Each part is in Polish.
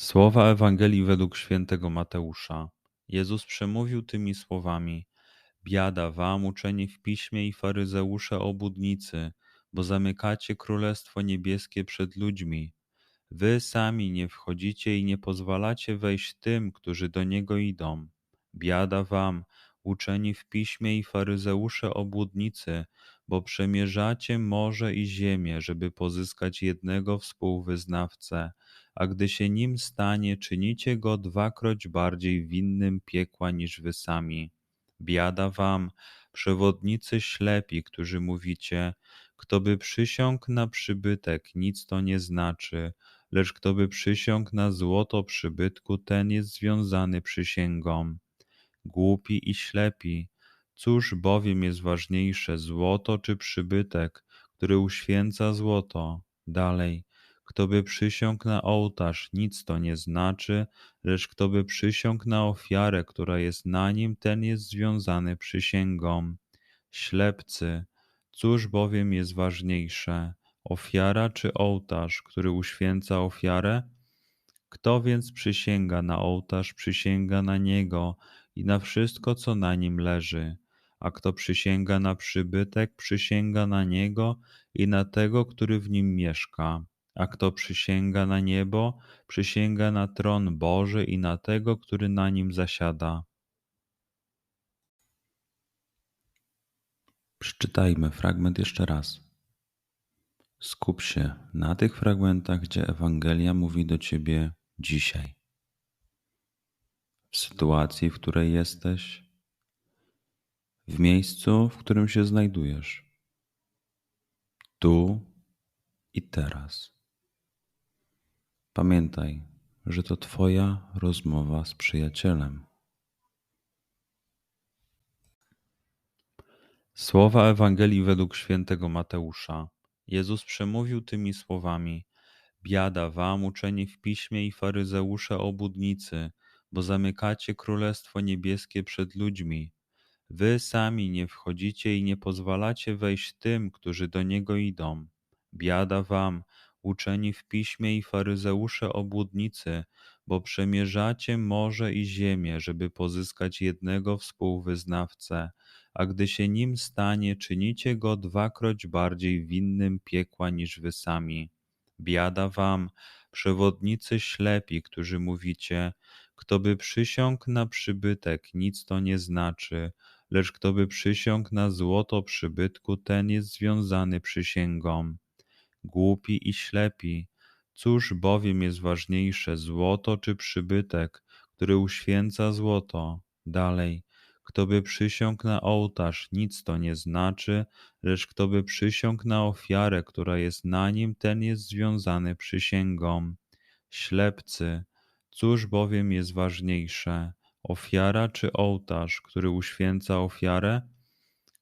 Słowa Ewangelii według świętego Mateusza. Jezus przemówił tymi słowami: Biada wam, uczeni w piśmie i faryzeusze obudnicy, bo zamykacie królestwo niebieskie przed ludźmi. Wy sami nie wchodzicie i nie pozwalacie wejść tym, którzy do niego idą. Biada wam, uczeni w piśmie i faryzeusze obłudnicy, bo przemierzacie morze i ziemię, żeby pozyskać jednego współwyznawcę, a gdy się nim stanie, czynicie go dwakroć bardziej winnym piekła niż wy sami. Biada wam, przewodnicy ślepi, którzy mówicie, kto by przysiągł na przybytek, nic to nie znaczy, lecz kto by przysiągł na złoto przybytku, ten jest związany przysięgą. Głupi i ślepi, cóż bowiem jest ważniejsze, złoto czy przybytek, który uświęca złoto? Dalej, kto by przysiągł na ołtarz, nic to nie znaczy, lecz kto by przysiągł na ofiarę, która jest na nim, ten jest związany przysięgą. Ślepcy, cóż bowiem jest ważniejsze, ofiara czy ołtarz, który uświęca ofiarę? Kto więc przysięga na ołtarz, przysięga na niego i na wszystko, co na nim leży. A kto przysięga na przybytek, przysięga na niego i na tego, który w nim mieszka. A kto przysięga na niebo, przysięga na tron Boży i na tego, który na nim zasiada. Przeczytajmy fragment jeszcze raz. Skup się na tych fragmentach, gdzie Ewangelia mówi do ciebie dzisiaj. W sytuacji, w której jesteś, w miejscu, w którym się znajdujesz. Tu i teraz. Pamiętaj, że to Twoja rozmowa z przyjacielem. Słowa Ewangelii według świętego Mateusza. Jezus przemówił tymi słowami: Biada wam, uczeni w piśmie i faryzeusze obudnicy, bo zamykacie królestwo niebieskie przed ludźmi. Wy sami nie wchodzicie i nie pozwalacie wejść tym, którzy do niego idą. Biada wam, uczeni w piśmie i faryzeusze obłudnicy, bo przemierzacie morze i ziemię, żeby pozyskać jednego współwyznawcę, a gdy się nim stanie, czynicie go dwakroć bardziej winnym piekła niż wy sami. Biada wam, przewodnicy ślepi, którzy mówicie, kto by przysiągł na przybytek, nic to nie znaczy, lecz kto by przysiągł na złoto przybytku, ten jest związany przysięgą. Głupi i ślepi, cóż bowiem jest ważniejsze, złoto czy przybytek, który uświęca złoto? Dalej, kto by przysiągł na ołtarz, nic to nie znaczy, lecz kto by przysiągł na ofiarę, która jest na nim, ten jest związany przysięgą. Ślepcy, cóż bowiem jest ważniejsze, ofiara czy ołtarz, który uświęca ofiarę?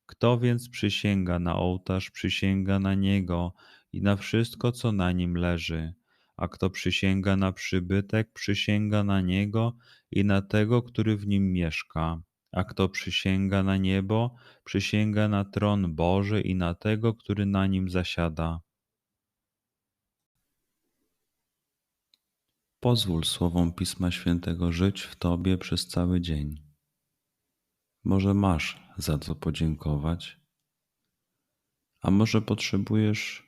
Kto więc przysięga na ołtarz, przysięga na niego i na wszystko, co na nim leży. a kto przysięga na przybytek, przysięga na niego i na tego, który w nim mieszka. A kto przysięga na niebo, przysięga na tron Boży i na tego, który na nim zasiada. Pozwól słowom Pisma Świętego żyć w Tobie przez cały dzień. Może masz za co podziękować, a może potrzebujesz